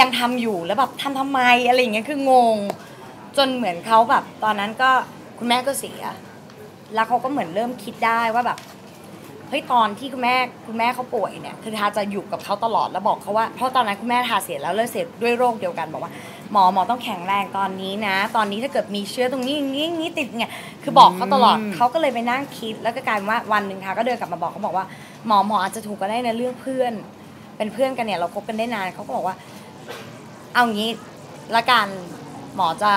ยังทำอยู่แล้วแบบทำทำไมอะไรอย่างเงี้ยคืองง จนเหมือนเขาแบบ ตอนนั้นก็คุณแม่ก็เสีย แล้วเขาก็เหมือนเริ่มคิดได้ว่าแบบเฮ้ยตอนที่คุณแม่คุณแม่เขาป่วยเนี่ยคือทาจะอยู่กับเขาตลอดแล้วบอกเขาว่าเพราะตอนนั้นคุณแม่ทาเสียแล้วเลิกเสียด้วยโรคเดียวกันบอกว่า หมอหมอต้องแข็งแรงตอนนี้นะ ตอนนี้ถ้าเกิดมีเชื้อตรงนี้อย่างนี้อย่างนี้ติดเนี่ยคือบอกเขาตลอดอืมเขาก็เลยไปนั่งคิด แล้วก็กลายเป็นว่าวันหนึ่งค่ะก็เดินกลับมาบอกเขาบอกว่าหมอหมออาจจะถูกก็ได้นะเรื่องเพื่อน เป็นเพื่อนกันเนี่ยเราคบกันได้นานเขาก็บอกว่า เอางี้ละกันหมอจะ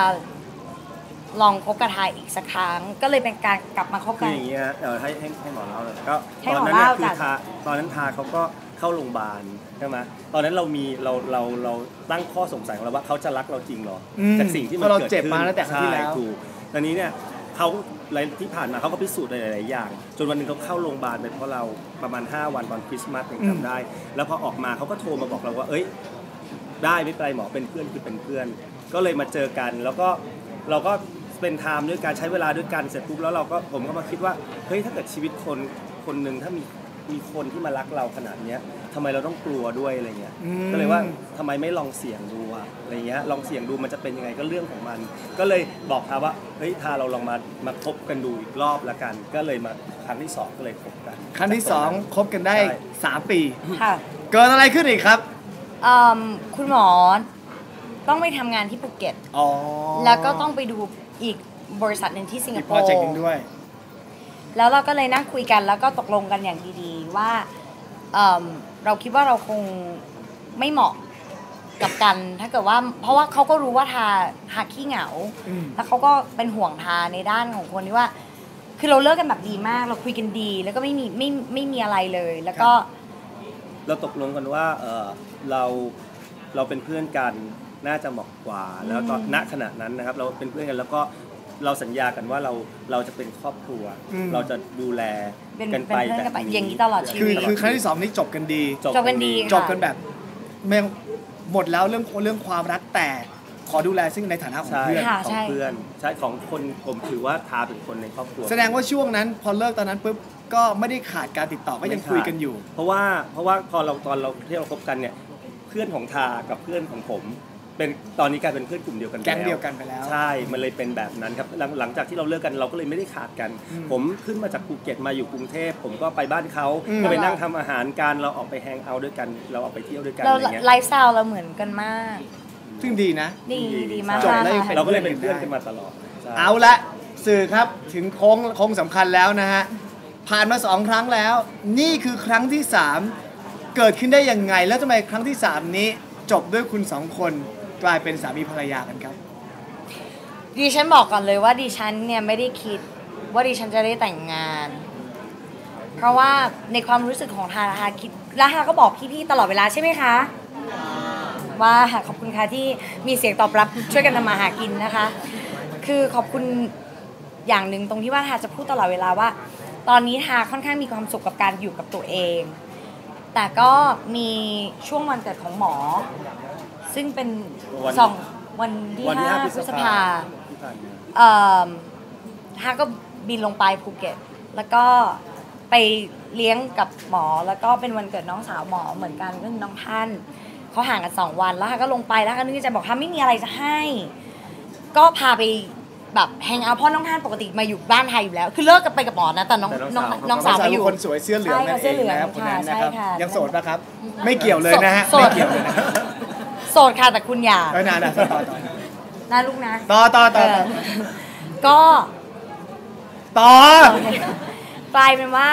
ลองคบกับทายอีกสักครั้ง ก็เลยเป็นการกลับมาคบคืกัอนอย่างนี้ฮะเดี๋ยวให้ให้ให้หมอเล่าเลยก็ให้ตอนหมอนั้นน่ะเล่าคือจ้ะ ทาตอนนั้นทาเขาก็เข้าโรงพยาบาลใช่ไหมตอนนั้นเรามีเราเราเราตั้งข้อสงสัยของเราว่าเขาจะรักเราจริงเหรออมจากสิ่งที่มันเพราะเราเกิดเจ็บขึ้นมาตั้งแต่ครั้งที่แล้ว ใช่ถูกตอนนี้เนี่ยเขาอะไรที่ผ่านมาเขาก็พิสูจน์หลายๆอย่าง จนวันหนึงเขาเข้าโรงพยาบาลเป็นเพราะเราประมาณ 5 วันวันคริสต์มาสยังจำได้ แล้วพอออกมาเขาก็โทรมาบอกเราว่าเอ้ย ได้ไม่เป็นไรหมอเป็นเพื่อนคือเป็นเพื่อน ก็เลยมาเจอกัน แล้วก็เราก็เป็นไทม์ด้วยการใช้เวลาด้วยกันเสร็จปุ๊บแล้วเราก็ผมก็มาคิดว่าเฮ้ยถ้าเกิดชีวิตคนคนหนึ่งถ้ามีมีคนที่มารักเราขนาดเนี้ยทำไมเราต้องกลัวด้วยอะไรเงี้ยอืมก็เลยว่าทำไมไม่ลองเสี่ยงดูอะอะไรเงี้ยลองเสี่ยงดูมันจะเป็นยังไงก็เรื่องของมัน ก็เลยบอกทาว่าเฮ้ยทาเราลองมามาคบกันดูอีกรอบละกัน ก็เลยมาครั้งที่สองก็เลยคบกัน ครั้งที่สองคบกันได้ ใช่สามปี ค่ะ เกิดอะไรขึ้นอีกครับ เอิ่มคุณหมอต้องไปทำงานที่ภูเก็ต อ๋อแล้วก็ต้องไปดูอีกบริษัทหนึ่งที่สิงคอีกโปโปรร์ เจกต์หนึงด้วย แล้วเราก็เลยนั่งคุยกันแล้วก็ตกลงกันอย่างดีๆ ว่าเอิ่มเราคิดว่าเราคงไม่เหมาะกับกัน ถ้าเกิดว่า เพราะว่าเขาก็รู้ว่าทาทาขี้เหงา อืม แล้วเขาก็เป็นห่วงทาในด้านของคนที่ว่า คือเราเลิกกันแบบดีมาก เราคุยกันดี แล้วก็ไม่มีไม่ไม่มีอะไรเลย แล้วก็ เราตกลงกันว่าเออเราเราเป็นเพื่อนกันน่าจะเหมาะกว่า แล้วตอนณขณะนั้นนะครับ เราเป็นเพื่อนกันแล้วก็เราสัญญากันว่าเราเราจะเป็นครอบครัวอืมเราจะดูแลเป็นกันเป็นไปเพื่อนกันไปแบบอย่างนี้ตลอดชีคือวิตคือครั้งที่สองนี้จบกันดีจบกันดีจบกันแบบไม่หมดแล้วเรื่องเรื่องความรักแต่ ขอดูแลซึ่งในฐานะของใช่เพื่อน ค่ะของใช่เพื่อนใช่ของคนผมถือว่าทาเป็นคนในครอบครัว แสดงว่าช่วงนั้นพอเลิกตอนนั้นปุ๊บก็ไม่ได้ขาดการติดต่อก็ยังคุยกันอยู่ เพราะว่าเพราะว่าพอเราตอนเราที่เราคบกันเนี่ยเพื่อนของทากับเพื่อนของผม เป็นตอนนี้กลายเป็นเพื่อนกลุ่มเดียวกันไปแก๊งล้วเดียวกันไปแล้ว ใช่ มันเลยเป็นแบบนั้นครับหลังหลังจากที่เราเลิกกันเราก็เลยไม่ได้ขาดกัน อืมผมขึ้นมาจากภูเก็ตมาอยู่กรุงเทพผมก็ไปบ้านเขาอืม ก็ไปนั่งทำอาหารกันเราออกไปแฮงเอาท์ด้วยกัน เราออกไปเที่ยวด้วยกันเราอะไรเงี้ยไลฟ์สไตล์เราเหมือนกันมาก ซึ่งดีนะ ดีดีมากจบแล้วยังค่ะป็เราก็เลยเป็นเพื่อนกันมาตลอดใช่เอาละสื่อครับถึงโค้งโค้งสำคัญแล้วนะฮะผ่านมาสองครั้งแล้ว นี่คือครั้งที่สามเกิดขึ้นได้ยังไง แล้วทำไมครั้งที่สามนี้จบด้วยคุณสองคนกลายเป็นสามีภรรยากันครับดิฉันบอกก่อนเลยว่าดิฉันเนี่ยไม่ได้คิดว่าดิฉันจะได้แต่งงาน เพราะว่าในความรู้สึกของทาทาคิดแล้วทาก็บอกพี่ๆตลอดเวลาใช่ไหมคะ ว่าขอบคุณค่ะที่มีเสียงตอบรับช่วยกันทำมาหากินนะคะ คือขอบคุณอย่างหนึ่งตรงที่ว่าทาจะพูดตลอดเวลาว่า ตอนนี้ทาค่อนข้างมีความสุขกับการอยู่กับตัวเอง แต่ก็มีช่วงวันเกิดของหมอ ซึ่งเป็นวันสองวันที่ห้าพฤษภาท้านมาเอ่อฮาก็บินลงไปภูเก็ต แล้วก็ไปเลี้ยงกับหมอแล้วก็เป็นวันเกิดน้องสาวหมอเหมือนกันก็คือน้องท่าน เขาห่างกันสองวันแล้วฮาก็ลงไปแล้วฮาก็นึกในใจบอกฮาไม่มีอะไรจะให้ ก็พาไปแบบแฮงเอาท์เพราะน้องท่านปกติมาอยู่บ้านไทยอยู่แล้ว คือเลิกกันไปกับหมอนะแต่น้องแต่น้น้อองงน้องสาวสาวมาอยู่ คนสวยเสื้อเหลืองใช่นั่ค่ะนเสื้เอองเหลืองนะครับคนนั้นค่ะนะครับ ใช่ค่ะยังโสดปะครับ ไม่เกี่ยวเลยนะฮะโสด ไม่เกี่ยวเลยนะโสดค่ะแต่คุณอยากเออนานนะต่อต่อนะลูกนะต่อต่อต่อเอต่ออก็ ต่อ กลายเป็นว่า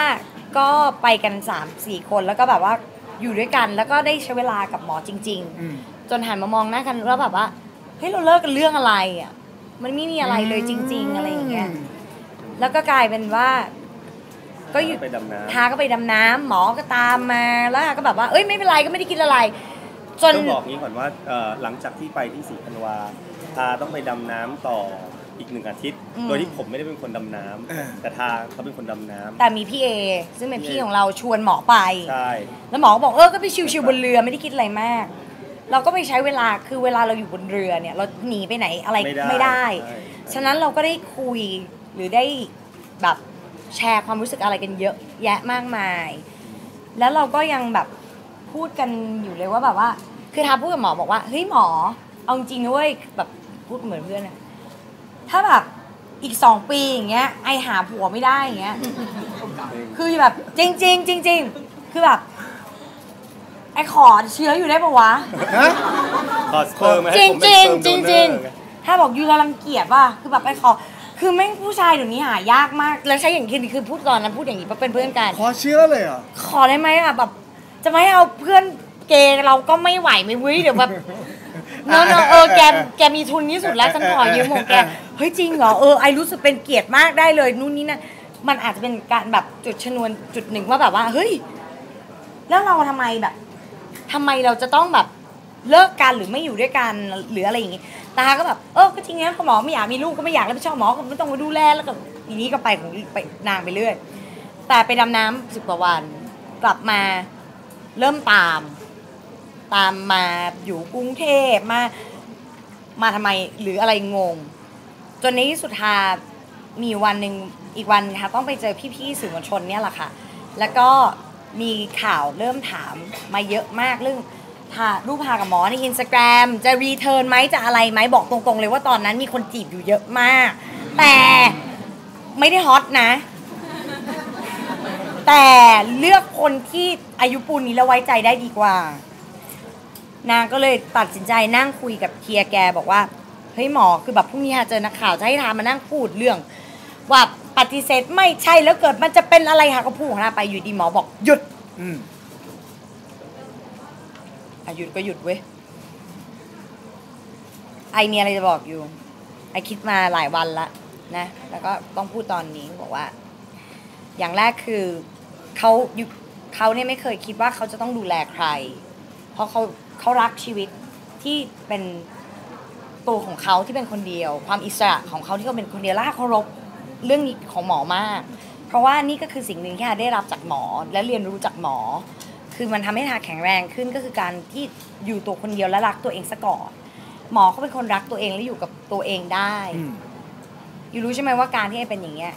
ก็ไปกันสามสี่คนแล้วก็แบบว่า อยู่ด้วยกัน แล้วก็ได้ใช้เวลากับหมอจริงอืมๆจนหันมามองหน้ากันแล้วแบบว่าเฮ้ยเราเลิกกันเรื่องอะไรอะมันไม่มีอะไรเลยจริง ๆ อะไรอย่างเงี้ยแล้วก็กลายเป็นว่า ก็อยู่ไปดำน้ำทาก็ไปดำน้ำหมอก็ตามมาแล้วทาก็แบบว่าเอ้ยไม่เป็นไรก็ไม่ได้กินอะไรจนต้องบอกงี้ก่อนว่าเอ่อหลังจากที่ไปที่สีพันวาทาต้องไปดำน้ำต่อ อีกหนึ่งอาทิตย์อืมโดยที่ผมไม่ได้เป็นคนดำน้ำเออแต่ทาเขาเป็นคนดำน้ำแต่มีพี่เอซึ่งเป็นพี่ของเราชวนหมอไปใช่แล้วหมอก็บอกเออก็ไปชิวๆบนเรือไม่ได้คิดอะไรมาก เราก็ไปใช้เวลาคือเวลาเราอยู่บนเรือเนี่ย เราหนีไปไหนอะไรไม่ได้ไม่ได้ใช่ฉะนั้นเราก็ได้คุยหรือได้แบบแชร์ความรู้สึกอะไรกันเยอะแยะมากมาย แล้วเราก็ยังแบบพูดกันอยู่เลยว่าแบบว่า คือทาพูดกับหมอบอกว่าเฮ้ยหมอเอาจริงๆนะเว้ยแบบพูดเหมือนเพื่อนอะ ถ้าแบบอีกสองปีอย่างเงี้ยไอหาผัวไม่ได้อย่างเงี้ย คือแบบจริงๆจริงๆคือแบบไอขอเชื้ออยู่ได้ปะวะ ฮะขอสเปิร์มมาจให้ริงผมจเป็รินงสเปิร์มจริงโดจเนริองร์ไงถ้าบอกยูกำลังเกลียดป่ะคือแบบไปขอ คือแม่งผู้ชายเดี๋ยวนี้หายากมาก แล้วใช่อย่างคือคือพูดตอนนั้นพูดอย่างนี้เพราะเป็นเพื่อนกัน ขอเชื้อเลยเหรอขอได้ไหมอะแบบจะไม่ให้เอาเพื่อน เกย์เราก็ไม่ไหวไม่เว้ยเดี๋ยวแบบเนอะเนอะเออแกแกมีทุนที่สุดแล้วฉันขอยืมของแกเฮ้ยจริงเหรอเออไอรู้สึกเป็นเกียรติมากได้เลยนู่นนี่นั่นมันอาจจะเป็นการแบบจุดชนวนจุดหนึ่งว่าแบบว่าเฮ้ยแล้วเราทำไมแบบทำไมเราจะต้องแบบเลิกกันหรือไม่อยู่ด้วยกันหรืออะไรอย่างงี้ตาก็แบบเออก็จริงนะหมอไม่อยากมีลูกก็ไม่อยากรับผิดชอบหมอก็ไม่ต้องมาดูแลแล้วก็ทีนี้ก็ไปของไปนางไปเรื่อยแต่ไปดำน้ำสิบกว่าวันกลับมาเริ่มตาม ตามมาอยู่กรุงเทพมา มาทำไมหรืออะไรงง จนในที่สุดทามีวันหนึ่งอีกวันนะคะต้องไปเจอพี่ๆสื่อมวลชนเนี่ยแหละค่ะ แล้วก็มีข่าวเริ่มถามมาเยอะมากเรื่องทารูปพากับหมอในอินสตาแกรมจะรีเทิร์นไหมจะอะไรไหมบอกตรงๆ เลยว่าตอนนั้นมีคนจีบอยู่เยอะมาก แต่ไม่ได้ฮอตนะ แต่เลือกคนที่อายุปูนนี้แล้วไว้ใจได้ดีกว่า นางก็เลยตัดสินใจนั่งคุยกับเทียแกบอกว่าเฮ้ยหมอคือแบบพรุ่งนี้เจอนักข่าวจะให้ทามานั่งพูดเรื่อง ว่าปฏิเสธไม่ใช่แล้วเกิดมันจะเป็นอะไรค่ะก็พูดของนางไปอยู่ดีหมอบอกหยุดอืมอะหยุดก็หยุดเว้ยไอมีอะไรจะบอกอยู่ ไอคิดมาหลายวันละนะ แล้วก็ต้องพูดตอนนี้บอกว่า อย่างแรกคือเขาอยู่เขาเนี่ยไม่เคยคิดว่าเขาจะต้องดูแลใคร เพราะเขา เขารักชีวิตที่เป็นตัวของเขาที่เป็นคนเดียว ความอิสระของเขาที่เขาเป็นคนเดียวและเคารพเรื่องนี้ของหมอมาก เพราะว่านี่ก็คือสิ่งหนึ่งที่ฮาได้รับจากหมอและเรียนรู้จากหมอ คือมันทำให้ทาแข็งแรงขึ้นก็คือการที่อยู่ตัวคนเดียวและรักตัวเองซะก่อนหมอเขาเป็นคนรักตัวเองและอยู่กับตัวเองได้อืมอยู่รู้ใช่ไหมว่าการที่ไอ้เป็นอย่างเงี้ย